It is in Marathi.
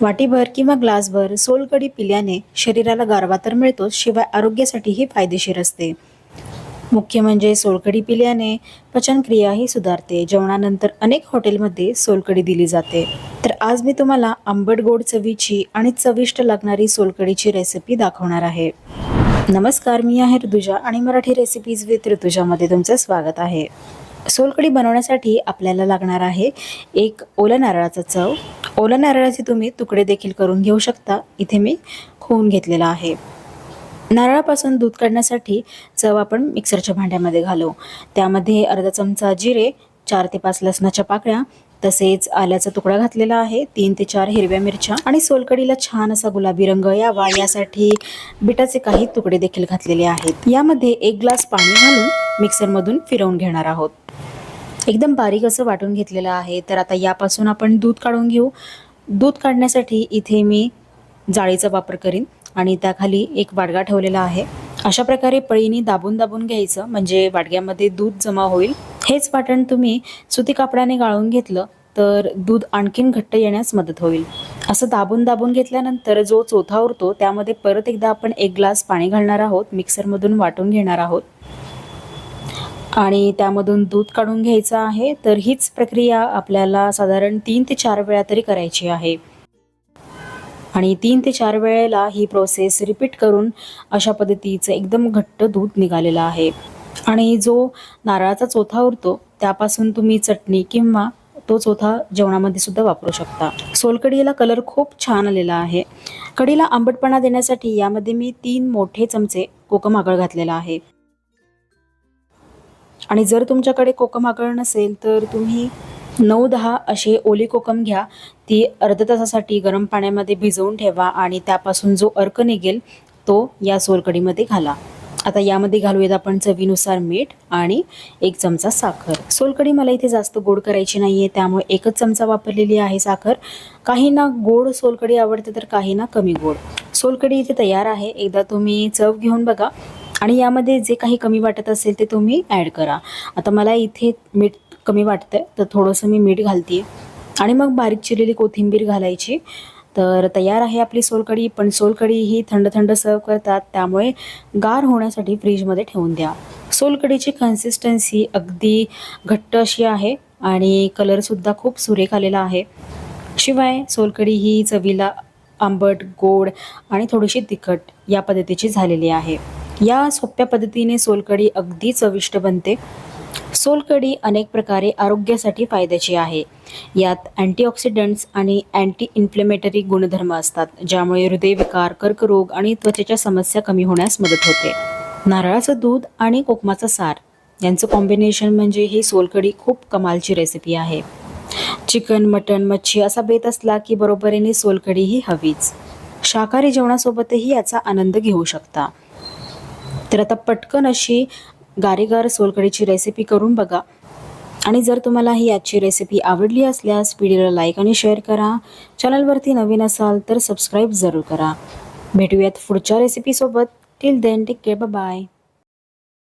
वाटीभर किंवा ग्लासभर सोलकढी पिल्याने शरीराला गारवा तर मिळतोच शिवाय आरोग्यासाठीही फायदेशीर असते. मुख्य म्हणजे सोलकढी पिल्याने पचनक्रियाही सुधारते. जेवणानंतर अनेक हॉटेलमध्ये सोलकढी दिली जाते. तर आज मी तुम्हाला आंबट गोड चवीची आणि चविष्ट लागणारी सोलकढीची रेसिपी दाखवणार आहे. नमस्कार मी आहे ऋतुजा आणि मराठी रेसिपीज विथ ऋतुजामध्ये तुमचं स्वागत आहे. सोलकढी बनवण्यासाठी आपल्याला लागणार आहे एक ओल्या नारळाचा चव ओल्या नारळाचे तुम्ही तुकडे देखील करून घेऊ शकता. इथे मी खोवून घेतलेला आहे. नारळापासून दूध काढण्यासाठी चव आपण मिक्सरच्या भांड्यामध्ये घालू. त्यामध्ये अर्धा चमचा जिरे चार ते पाच लसणाच्या पाकळ्या तसेच आल्याचा तुकडा घातलेला आहे तीन ते चार हिरव्या मिरच्या आणि सोलकडीला छान असा गुलाबी रंग यावा. यासाठी बिटाचे काही तुकडे देखील घातलेले आहेत. यामध्ये एक ग्लास पाणी घालून मिक्सरमधून फिरवून घेणार आहोत. एकदम बारीक असं वाटून घेतलेलं आहे. तर आता यापासून आपण दूध काढून घेऊ. दूध काढण्यासाठी इथे मी जाळीचा वापर करीन आणि त्याखाली एक वाडगा ठेवलेला आहे. अशा प्रकारे पळीनी दाबून दाबून घ्यायचं म्हणजे वाडग्यामध्ये दूध जमा होईल. हेच वाटण तुम्ही सुती कापडाने गाळून घेतलं तर दूध आणखीन घट्ट येण्यास मदत होईल. असं दाबून दाबून घेतल्यानंतर जो चोथा उरतो त्यामध्ये परत एकदा आपण एक ग्लास पाणी घालणार आहोत. मिक्सरमधून वाटून घेणार आहोत. आणि त्यामधून दूध काढून घ्यायचं आहे तर हीच प्रक्रिया आपल्याला साधारण तीन ते चार वेळा तरी करायची आहे. आणि तीन ते चार वेळेला ही प्रोसेस रिपीट करून अशा पद्धतीचं एकदम घट्ट दूध निघालेलं आहे. आणि जो नारळाचा चोथा उरतो त्यापासून तुम्ही चटणी किंवा तो चोथा जेवणामध्ये सुद्धा वापरू शकता. सोलकडीला कलर खूप छान आलेला आहे. कढीला आंबटपणा देण्यासाठी यामध्ये मी तीन मोठे चमचे कोकम आगळ घातलेला आहे. आणि जर तुमच्याकडे कोकम आगळ नसेल तर तुम्ही नऊ दहा असे ओली कोकम घ्या. ती अर्ध्या तासासाठी गरम पाण्यामध्ये भिजवून ठेवा आणि त्यापासून जो अर्क निघेल तो या सोलकडीमध्ये घाला. आता यामध्ये घालूयात आपण चवीनुसार मीठ आणि एक चमचा साखर. सोलकडी मला इथे जास्त गोड करायची नाही आहे त्यामुळे एकच चमचा वापरलेली आहे साखर. काहींना गोड सोलकडी आवडते तर काहींना कमी गोड. सोलकडी इथे तयार आहे. एकदा तुम्ही चव घेऊन बघा. आणि यामध्ये जे काही कमी वाटत असेल ते तुम्ही ॲड करा. आता मला इथे मीठ कमी वाटतंय तर थोडंसं मी मीठ घालते आणि मग बारीक चिरलेली कोथिंबीर घालायची. तर तयार आहे आपली सोलकढी पण सोलकढी ही थंड थंड सर्व करतात त्यामुळे गार होण्यासाठी फ्रीजमध्ये ठेवून द्या. सोलकढीची कन्सिस्टन्सी अगदी घट्ट अशी आहे आणि कलरसुद्धा खूप सुरेख आलेला आहे. शिवाय सोलकढी ही चवीला आंबट गोड आणि थोडीशी तिखट या पद्धतीची झालेली आहे. या सोप्या पद्धतीने सोलकढी अगदी चविष्ट बनते. सोलकढी अनेक प्रकारे आरोग्यासाठी फायद्याची आहे. यात अँटीऑक्सिडंट्स आणि अँटी इन्फ्लेमेटरी गुणधर्म असतात ज्यामुळे हृदयविकार कर्करोग आणि त्वचेच्या समस्या कमी होण्यास मदत होते. नारळाचं दूध आणि कोकमाचा सार यांचं कॉम्बिनेशन म्हणजे ही सोलकढी खूप कमालची रेसिपी आहे. चिकन मटन मच्छी असा बेत असला की बरोबरीने सोलकढी ही हवीच. शाकाहारी जेवणासोबतही याचा आनंद घेऊ शकता. तर आता पटकन अशी गारेगार सोलकडीची रेसिपी करून बघा. आणि जर तुम्हाला ही आजची रेसिपी आवडली असल्यास व्हिडिओला लाईक आणि शेअर करा. चॅनलवरती नवीन असाल तर सबस्क्राईब जरूर करा. भेटूयात पुढच्या रेसिपीसोबत till then take care bye